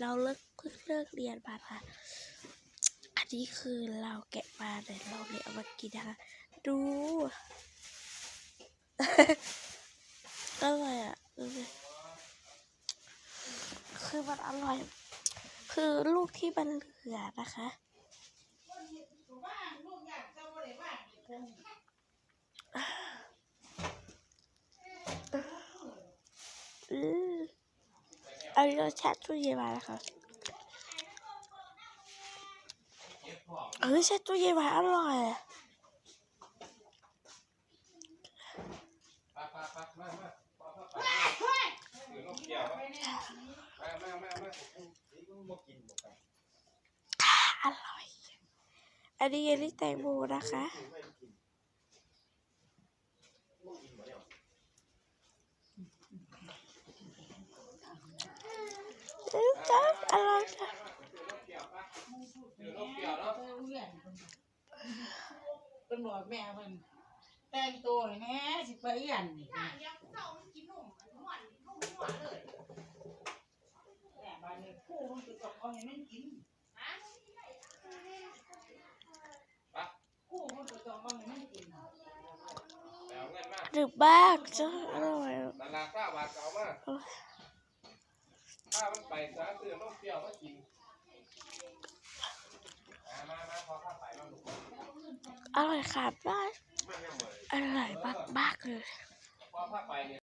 เราเลิกเพิ่งเลิกเรียนมาค่ะอันนี้คือเราแกะมาเดี๋ยวเราเลยเอามากินนะคะดูอร่อยอะดูดิคือมันอร่อย คือลูกที่มันเหลือนะคะอืม อันนี้รสชาติตู้เย็นมาแล้วค่ะเออใช่ตู้เย็นมาอร่อยอะปะปะปะมามาปะปะปะเดี๋ยวน้องเกี่ยวมามามามานี่ก็มากินหมดกันอร่อย อันนี้เยลลี่แตงโมนะคะ ไม่ได้กินมากินหมดแล้ว อืม จ้าอร่อยค่ะเดี๋ยวน้องเกี่ยวเนาะเป็นบอกแม่เพิ่นแต่งตัวแน่สิไปเอียนนี่แม่บ้านนี้คู่มันคือต้องเอาให้มันกินคู่มันคือต้องเอาให้มันกินแล้วเงินมาดึกบ้าจ้าอร่อย ไปซะเดี๋ยวน้องเปียวก็กินมามาพอข้าไปมาลูกอร่อยค่ะบ้านมาแม่หมดอร่อยมากๆเลย พอข้าไปเนี่ย